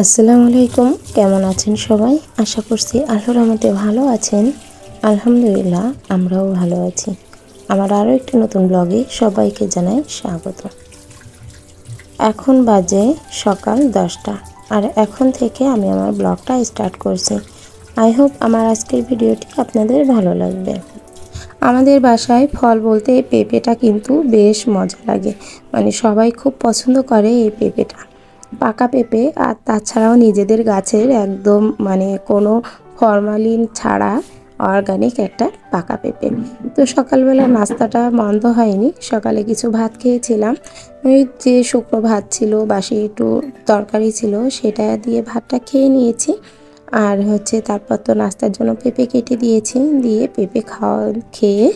আসসালামু আলাইকুম, কেমন আছেন সবাই? আশা করছি আল্লাহর রহমতে ভালো আছেন। আলহামদুলিল্লাহ, আমরাও ভালো আছি। আমার আরও একটি নতুন ব্লগে সবাইকে জানাই স্বাগত। এখন বাজে সকাল দশটা, আর এখন থেকে আমি আমার ব্লগটা স্টার্ট করছি। আই হোপ আমার আজকের ভিডিওটি আপনাদের ভালো লাগবে। আমাদের বাসায় ফল বলতে এই পেঁপেটা কিন্তু বেশ মজা লাগে। মানে সবাই খুব পছন্দ করে এই পেঁপেটা। পাকা পেঁপে আর তাছাড়াও নিজেদের গাছের একদম মানে কোনো ফরমালিন ছাড়া অর্গানিক একটা পাকা পেঁপে। তো সকালবেলা নাস্তাটা বন্ধ হয়নি, সকালে কিছু ভাত খেয়েছিলাম। ওই যে শুকনো ভাত ছিল, বাসি একটু তরকারি ছিল, সেটা দিয়ে ভাতটা খেয়ে নিয়েছি। আর হচ্ছে তারপর তো নাস্তার জন্য পেঁপে কেটে দিয়েছি, দিয়ে পেঁপে খাওয়া, খেয়ে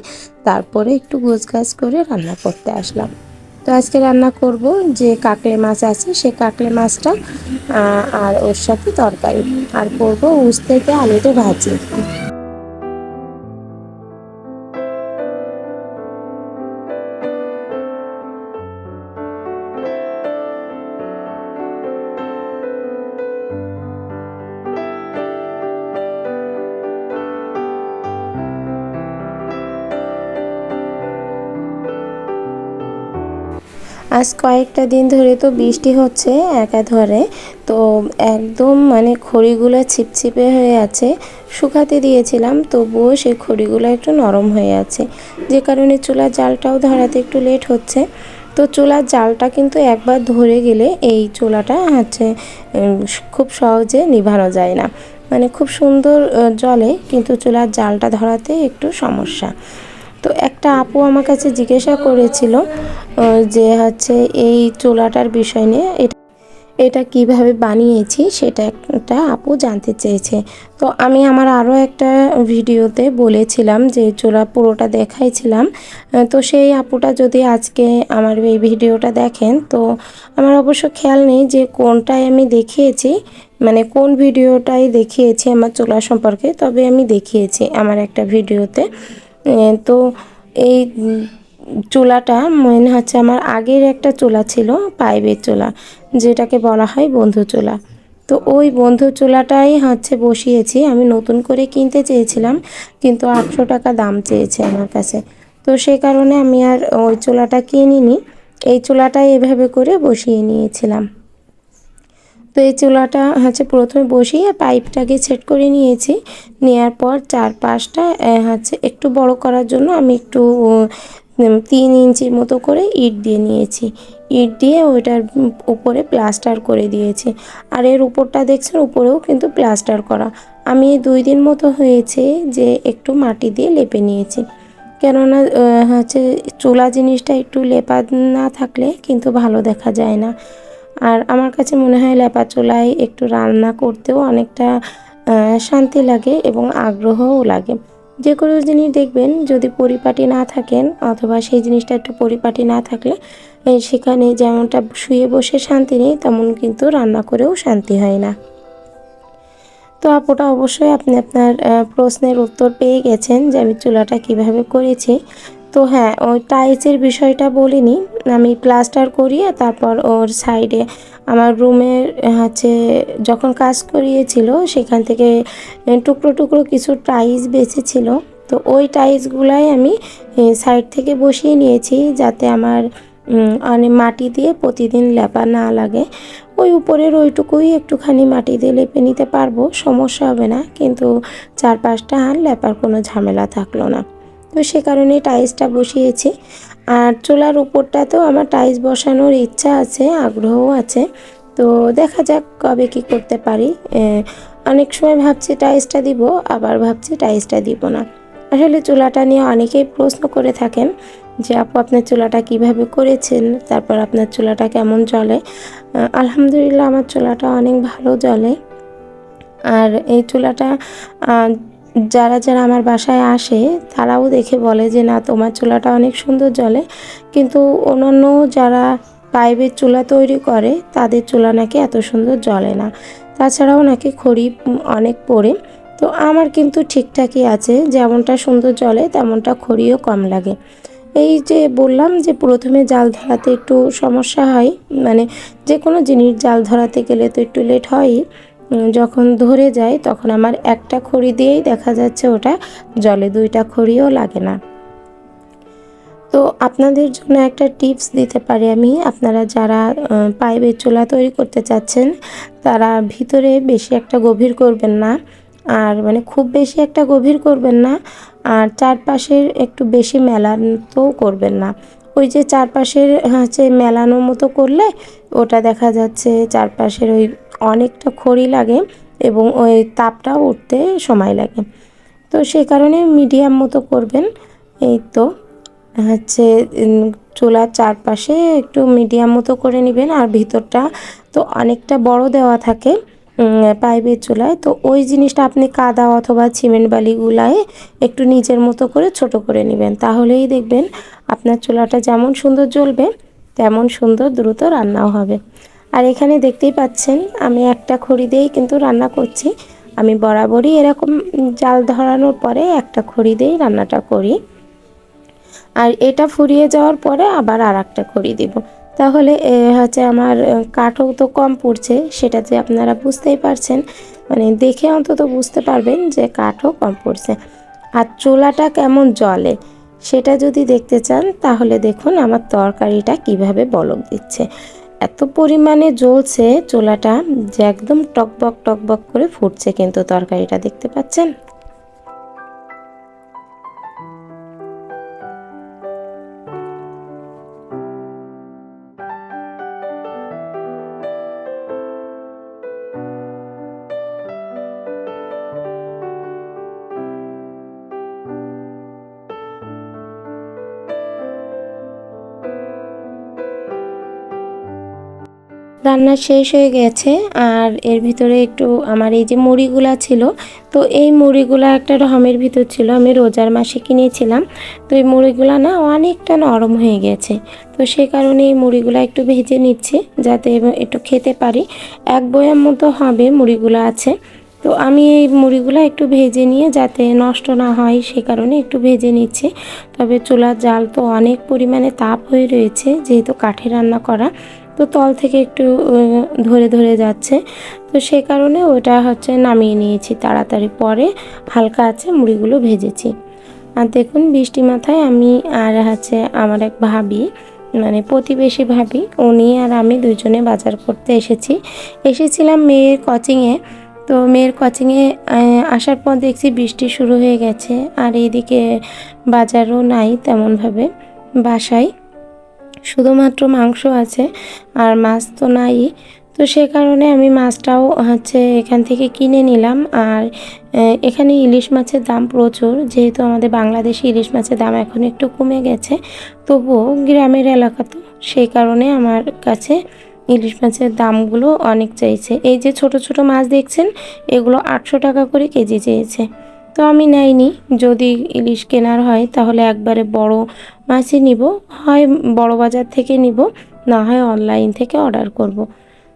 তারপরে একটু গোছ গাছ করে রান্না করতে আসলাম। তো আজকে রান্না করব যে কাকলে মাছ আছে সে কাকলে মাছটা আর ওর সাথে তরকারি। আর করব করব থেকে আলুতে ভাজি। আজ কয়েকটা দিন ধরে তো বৃষ্টি হচ্ছে একা ধরে তো একদম মানে খড়িগুলো ছিপছিপে হয়ে আছে, শুকাতে দিয়েছিলাম, তবুও সেই খড়িগুলো একটু নরম হয়ে আছে। যে কারণে চুলার জালটাও ধরাতে একটু লেট হচ্ছে। তো চুলার জালটা কিন্তু একবার ধরে গেলে এই চুলাটা হচ্ছে খুব সহজে নিভানো যায় না। মানে খুব সুন্দর জলে কিন্তু চুলার জালটা ধরাতে একটু সমস্যা। তো একটা আপু আমার কাছে জিজ্ঞাসা করেছিল যে হচ্ছে এই চুলাটার বিষয় নিয়ে এটা এটা কীভাবে বানিয়েছি সেটা একটা আপু জানতে চেয়েছে। তো আমি আমার আরও একটা ভিডিওতে বলেছিলাম যে চোলা পুরোটা দেখাইছিলাম। তো সেই আপুটা যদি আজকে আমার এই ভিডিওটা দেখেন, তো আমার অবশ্য খেয়াল নেই যে কোনটায় আমি দেখিয়েছি মানে কোন ভিডিওটাই দেখিয়েছি আমার চোলা সম্পর্কে, তবে আমি দেখিয়েছি আমার একটা ভিডিওতে। তো এই চুলাটা মনে হচ্ছে আমার আগের একটা চুলা ছিল, পাইপের চুলা, যেটাকে বলা হয় বন্ধু চুলা। তো ওই বন্ধু চুলাটাই হচ্ছে বসিয়েছি, আমি নতুন করে কিনতে চেয়েছিলাম, কিন্তু আটশো টাকা দাম চেয়েছে আমার কাছে। তো সে কারণে আমি আর ওই চুলাটা কিনিনি, এই চুলাটাই এভাবে করে বসিয়ে নিয়েছিলাম। তো এই চুলাটা হচ্ছে প্রথমে বসিয়ে পাইপটাকে সেট করে নিয়েছি। নেওয়ার পর চার পাঁচটা হচ্ছে একটু বড় করার জন্য আমি একটু তিন ইঞ্চির মতো করে ইট দিয়ে নিয়েছি। ইট দিয়ে ওইটার উপরে প্লাস্টার করে দিয়েছি। আর এর উপরটা দেখছেন, উপরেও কিন্তু প্লাস্টার করা। আমি দুই দিন মতো হয়েছে যে একটু মাটি দিয়ে লেপে নিয়েছি। কেননা হচ্ছে চুলা জিনিসটা একটু লেপা না থাকলে কিন্তু ভালো দেখা যায় না। আর আমার কাছে মনে হয় লেপা চুলায় একটু রান্না করতেও অনেকটা শান্তি লাগে এবং আগ্রহও লাগে। যে কোনো জিনিস দেখবেন যদি পরিপাটি না থাকেন অথবা সেই জিনিসটা একটু পরিপাটি না থাকলে সেখানে যেমনটা শুয়ে বসে শান্তি নেই তেমন কিন্তু রান্না করেও শান্তি হয় না। তো আপুটা অবশ্যই আপনি আপনার প্রশ্নের উত্তর পেয়ে গেছেন যে আমি চুলাটা কীভাবে করেছি। তো হ্যাঁ ওই টাইলসের বিষয়টা বলিনি। আমি প্লাস্টার করিয়ে তারপর ওর সাইডে আমার রুমের হচ্ছে যখন কাজ করিয়েছিল সেখান থেকে টুকরো টুকরো কিছু টাইলস বেঁচেছিল। তো ওই টাইলসগুলাই আমি সাইড থেকে বসিয়ে নিয়েছি যাতে আমার অনেক মাটি দিয়ে প্রতিদিন লেপা না লাগে। ওই উপরের ওইটুকুই একটুখানি মাটি দিয়ে লেপে নিতে পারব, সমস্যা হবে না। কিন্তু চার পাঁচটা হান লেপার কোনো ঝামেলা থাকল না। তো সে কারণে টাইলসটা বসিয়েছি। আর চুলার উপরটাতেও আমার টাইলস বসানোর ইচ্ছা আছে আগ্রহও আছে। তো দেখা যাক কবে কি করতে পারি। অনেক সময় ভাবছি টাইলসটা দিব আবার ভাবছি টাইলসটা দিব না। আসলে চুলাটা নিয়ে অনেকেই প্রশ্ন করে থাকেন যে আপু আপনার চুলাটা কীভাবে করেছেন? তারপর আপনার চুলাটা কেমন আহ, আলহামদুলিল্লাহ আমার চুলাটা অনেক ভালো জ্বলে। আর এই চুলাটা যারা যারা আমার বাসায় আসে, তারাও দেখে বলে যে, না, তোমার চুলাটা অনেক সুন্দর জ্বলে। কিন্তু অন্যান্য যারা পাইপের চুলা তৈরি করে, তাদের চুলা নাকি এত সুন্দর জ্বলে না। তাছাড়াও নাকি খড়ি অনেক পড়ে। তো আমার কিন্তু ঠিকঠাকই আছে, যেমনটা সুন্দর জ্বলে, তেমনটা খড়িও কম লাগে। এই যে বললাম যে, প্রথমে জাল ধরাতে একটু সমস্যা হয় মানে যে কোনো জিনিস জাল ধরাতে গেলে তো একটু লেট হয়ই। যখন ধরে যায়, তখন আমার একটা খড়ি দিয়েই দেখা যাচ্ছে ওটা জলে দুইটা খড়িও লাগে না। তো আপনাদের জন্য একটা টিপস দিতে পারি আমি। আপনারা যারা পাইপের চুলা তৈরি করতে চাচ্ছেন, তারা ভিতরে বেশি একটা গভীর করবেন না। আর মানে খুব বেশি একটা গভীর করবেন না। আর চারপাশের একটু বেশি মেলানো করবেন না। ওই যে চারপাশের, হচ্ছে মেলানোর মতো করলে, ওটা দেখা যাচ্ছে চারপাশের ওই অনেকটা খড়ি লাগে এবং ওই তাপটা উঠতে সময় লাগে। তো সেই কারণে মিডিয়াম মতো করবেন। এই তো, হচ্ছে চুলার চারপাশে একটু মিডিয়াম মতো করে নেবেন আর ভিতরটা তো অনেকটা বড় দেওয়া থাকে পাইপের চুলায়। তো ওই জিনিসটা আপনি কাদা অথবা সিমেন্ট বালি গুলায় একটু নিজের মতো করে ছোট করে নেবেন। তাহলেই দেখবেন আপনার চুলাটা যেমন সুন্দর জ্বলবে, তেমন সুন্দর দ্রুত রান্নাও হবে। আর এখানে দেখতেই পাচ্ছেন, আমি একটা খড়ি দিয়েই কিন্তু রান্না করছি। আমি বরাবরই এরকম জাল ধরানোর পরে একটা খড়ি দিয়েই রান্নাটা করি। আর এটা ফুরিয়ে যাওয়ার পরে আবার আর একটা খড়ি দিব। তাহলে হচ্ছে আমার কাঠও তো কম পড়ছে, সেটা যে আপনারা বুঝতেই পারছেন। মানে দেখে অন্তত বুঝতে পারবেন যে কাঠও কম পড়ছে। আর চুলাটা কেমন জলে সেটা যদি দেখতে চান, তাহলে দেখুন আমার তরকারিটা কীভাবে বলক দিচ্ছে। এত পরিমাণে জ্বলছে চুলাটা যে একদম টকবক টকবক করে ফুটছে কিন্তু তরকারিটা দেখতে পাচ্ছেন? রান্না শেষ হয়ে গেছে আর এর ভিতরে একটু আমার এই যে মুড়িগুলা ছিল, তো এই মুড়িগুলা একটা রহমের ভিতর ছিল, আমি রোজার মাসে কিনেছিলাম। তো এই মুড়িগুলা না অনেকটা নরম হয়ে গেছে, তো সে কারণে এই মুড়িগুলা একটু ভেজে নিচ্ছি যাতে একটু খেতে পারি। এক বয়াম মতো হবে মুড়িগুলো আছে, তো আমি এই মুড়িগুলো একটু ভেজে নিয়ে যাতে নষ্ট না হয় সে কারণে একটু ভেজে নিচ্ছি। তবে চুলার জাল তো অনেক পরিমাণে তাপ হয়ে রয়েছে, যেহেতু কাঠে রান্না করা তো তল থেকে একটু ধরে ধরে যাচ্ছে। তো সে কারণে ওটা হচ্ছে নামিয়ে নিয়েছি তাড়াতাড়ি। পরে হালকা আছে, মুড়িগুলো ভেজেছি। আর দেখুন, বৃষ্টি মাথায় আমি আর হচ্ছে আমার এক ভাবি মানে প্রতিবেশী ভাবি, উনি আর আমি দুজনে বাজার করতে এসেছি। এসেছিলাম মেয়ের কোচিংয়ে। তো মেয়ের কোচিংয়ে আসার পর দেখছি বৃষ্টি শুরু হয়ে গেছে। আর এইদিকে বাজারও নাই তেমনভাবে, বাসায়। শুধুমাত্র মাংস আছে আর মাছ তো নাই। তো সে কারণে আমি মাছটাও হচ্ছে এখান থেকে কিনে নিলাম। আর এখানে ইলিশ মাছের দাম প্রচুর। যেহেতু আমাদের বাংলাদেশি ইলিশ মাছের দাম এখন একটু কমে গেছে, তবুও গ্রামের এলাকা তো। সেই কারণে আমার কাছে ইলিশ মাছের দামগুলো অনেক চাইছে। এই যে ছোট ছোট মাছ দেখছেন, এগুলো আটশো টাকা করে কেজি চেয়েছে। তো আমি নেইনি। যদি ইলিশ কেনার হয়, তাহলে একবারে বড় মাছই নিব। হয় বড় বাজার থেকে নিব, না হয় অনলাইন থেকে অর্ডার করব।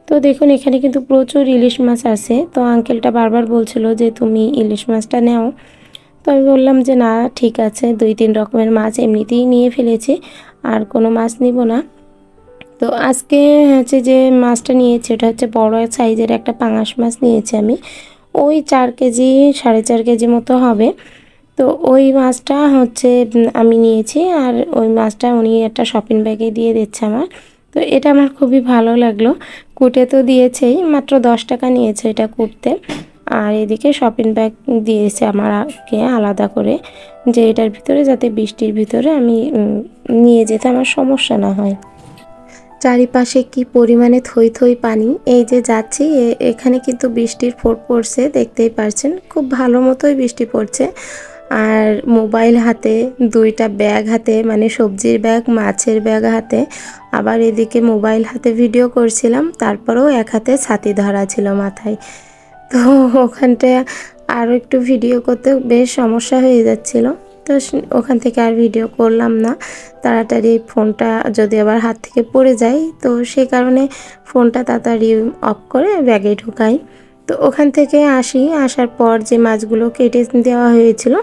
তো দেখুন, এখানে কিন্তু প্রচুর ইলিশ মাছ আছে। তো আঙ্কেলটা বারবার বলছিল যে, তুমি ইলিশ মাছটা নাও। তো আমি বললাম যে, না, ঠিক আছে। দুই, তিন রকমের মাছ এমনিতেই নিয়ে ফেলেছি, আর কোনো মাছ নিব না। তো আজকে হচ্ছে যে মাছটা নিয়েছি ওটা হচ্ছে বড় সাইজের একটা পাঙাশ মাছ নিয়েছি আমি। ওই চার কেজি, সাড়ে চার কেজি মতো হবে। তো ওই মাছটা হচ্ছে আমি নিয়েছি আর ওই মাছটা উনি একটা শপিং ব্যাগে দিয়ে দিচ্ছে আমার। তো এটা আমার খুবই ভালো লাগল। কুটে তো দিয়েছেই, মাত্র দশ টাকা নিয়েছে এটা কুটতে। আর এদিকে শপিং ব্যাগ দিয়েছে আমাকে আলাদা করে, যে এটার ভিতরে যাতে বৃষ্টির ভিতরে আমি নিয়ে যেতে আমার সমস্যা না হয়। চারিপাশে কি পরিমাণে থই থই পানি? এই যে যাচ্ছি এখানে কিন্তু বৃষ্টির ফোট পড়ছে, দেখতেই পারছেন। খুব ভালো মতোই বৃষ্টি পড়ছে। আর মোবাইল হাতে, দুইটা ব্যাগ হাতে মানে সবজির ব্যাগ, মাছের ব্যাগ হাতে। আবার এদিকে মোবাইল হাতে ভিডিও করছিলাম, তারপরেও এক হাতে ছাতি ধরা ছিল মাথায়। তো ওখানটায় আরও একটু ভিডিও করতে বেশ সমস্যা হয়ে যাচ্ছিল। তো ওখান থেকে আর ভিডিও করলাম না। তাড়াতাড়ি ফোনটা যদি আবার হাত থেকে পড়ে যায়, তো সেই কারণে ফোনটা তাড়াতাড়ি অফ করে ব্যাগে ঢুকাই। তো ওখান থেকে আসি, আসার পর যে মাছগুলো কেটে দেওয়া হয়েছিল,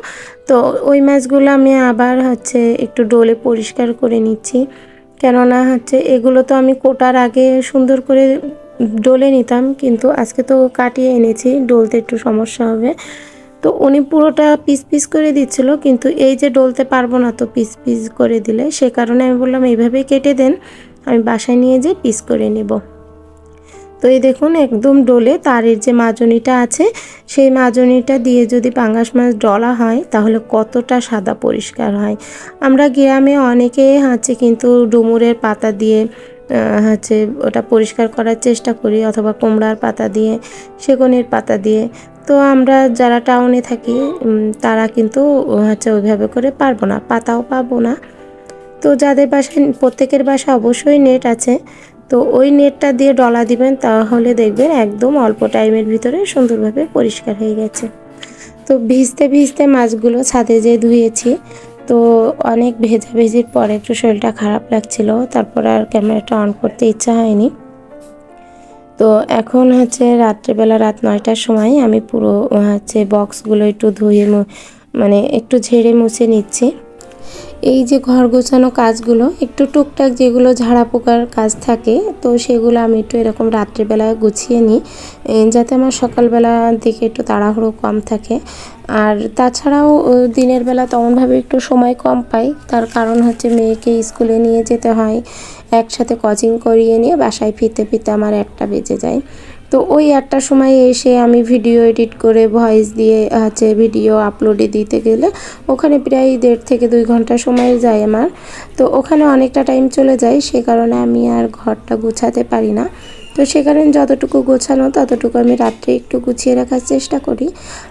তো ওই মাছগুলো আমি আবার হচ্ছে একটু ডোলে পরিষ্কার করে নিচ্ছি। কেননা হচ্ছে এগুলো তো আমি কোটার আগে সুন্দর করে ডলে নিতাম, কিন্তু আজকে তো কাটিয়ে এনেছি, ডলতে একটু সমস্যা হবে। তো উনি পুরোটা পিস পিস করে দিচ্ছিল, কিন্তু এই যে ডলতে পারব না তো পিস পিস করে দিলে, সে কারণে আমি বললাম, এইভাবেই কেটে দেন, আমি বাসায় নিয়ে যেয়ে পিস করে নেব। তো এই দেখুন, একদম ডলে তারের যে মাজনিটা আছে, সেই মাজনিটা দিয়ে যদি পাঙ্গাস মাছ ডলা হয়, তাহলে কতটা সাদা পরিষ্কার হয়। আমরা গ্রামে অনেকে হচ্ছে কিন্তু ডুমুরের পাতা দিয়ে হচ্ছে ওটা পরিষ্কার করার চেষ্টা করি, অথবা কুমড়ার পাতা দিয়ে, সেগুনের পাতা দিয়ে। তো আমরা যারা টাউনে থাকি তারা কিন্তু হচ্ছে ওইভাবে করে পারব না, পাতাও পাবো না। তো যাদের বাসায়, প্রত্যেকের বাসায় অবশ্যই নেট আছে। তো ওই নেটটা দিয়ে ডলা দিবেন, তাহলে দেখবেন একদম অল্প টাইমের ভিতরে সুন্দরভাবে পরিষ্কার হয়ে গেছে। তো ভিজতে ভিজতে মাছগুলো ছাদে যে ধুয়েছি, তো অনেক ভেজা ভেজির পরে একটু শরীরটা খারাপ লাগছিল, তারপর আর ক্যামেরাটা অন করতে ইচ্ছা হয়নি। তো এখন হচ্ছে রাত্রেবেলা রাত নয়টার সময় আমি পুরো, হচ্ছে বক্সগুলো একটু ধুয়ে মানে একটু ঝেড়ে মুছে নিচ্ছি। এই যে ঘর গোছানো কাজগুলো, একটু টুকটাক যেগুলো ঝাড়া পোকার কাজ থাকে, তো সেগুলো আমি একটু এরকম রাত্রিবেলা গুছিয়ে নিই যাতে আমার সকালবেলার দিকে একটু তাড়াহুড়ো কম থাকে। আর তাছাড়াও দিনের বেলা তেমনভাবে একটু সময় কম পাই, তার কারণ হচ্ছে মেয়েকে স্কুলে নিয়ে যেতে হয়, একসাথে কোচিং করিয়ে নিয়ে বাসায় ফিরতে ফিরতে আমার একটা বেজে যায়। তো ওই একটা সময় এসে আমি ভিডিও এডিট করে ভয়েস দিয়ে, হচ্ছে ভিডিও আপলোডে দিতে গেলে ওখানে প্রায় দেড় থেকে দুই ঘণ্টা সময় যায় আমার। তো ওখানে অনেকটা টাইম চলে যায়, সে কারণে আমি আর ঘরটা গুছাতে পারি না। তো সে কারণে যতটুকু গোছানো ততটুকু আমি রাত্রে একটু গুছিয়ে রাখার চেষ্টা করি।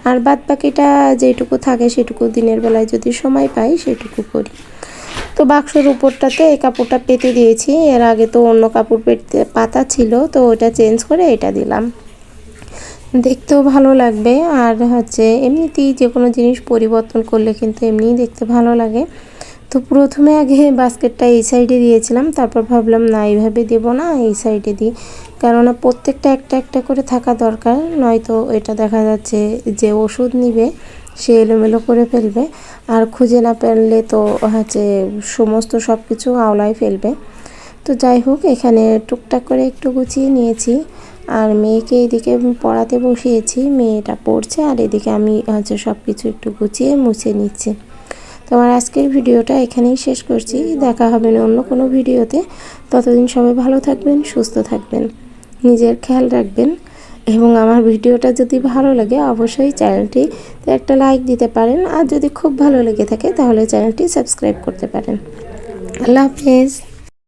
আর বাদ বাকিটা যেটুকু থাকে সেটুকু দিনের বেলায় যদি সময় পাই সেটুকু করি। তো বাক্সর উপরটাতে এই কাপড়টা পেতে দিয়েছি। এর আগে তো অন্য কাপড় পেতে পাতা ছিল, তো ওটা চেঞ্জ করে এটা দিলাম। দেখতেও ভালো লাগবে। আর হচ্ছে এমনিতেই যে কোনো জিনিস পরিবর্তন করলে কিন্তু এমনিই দেখতে ভালো লাগে। তো প্রথমে আগে বাস্কেটটা এই সাইডে দিয়েছিলাম, তারপর ভাবলাম, না, এইভাবে দেবো না, এই সাইডে দিই। কেননা প্রত্যেকটা একটা একটা করে থাকা দরকার, নয়তো এটা দেখা যাচ্ছে যে ওষুধ নিবে। সে এলোমেলো করে ফেলবে। আর খুঁজে না পেলে তো হচ্ছে সমস্ত সব কিছু আওলায় ফেলবে। তো যাই হোক, এখানে টুকটাক করে একটু গুছিয়ে নিয়েছি। আর মেয়েকে এদিকে পড়াতে বসিয়েছি। মেয়েটা পড়ছে আর এদিকে আমি হচ্ছে সব কিছু একটু গুছিয়ে মুছে নিচ্ছি। তো আমার আজকের ভিডিওটা এখানেই শেষ করছি। দেখা হবে না অন্য কোনো ভিডিওতে। ততদিন সবাই ভালো থাকবেন, সুস্থ থাকবেন। নিজের খেয়াল রাখবেন। এবং আমার ভিডিওটা যদি ভালো লাগে, অবশ্যই চ্যানেলটি একটা লাইক দিতে পারেন। আর যদি খুব ভালো লেগে থাকে, তাহলে চ্যানেলটি সাবস্ক্রাইব করতে পারেন। আল্লাহ হাফেজ।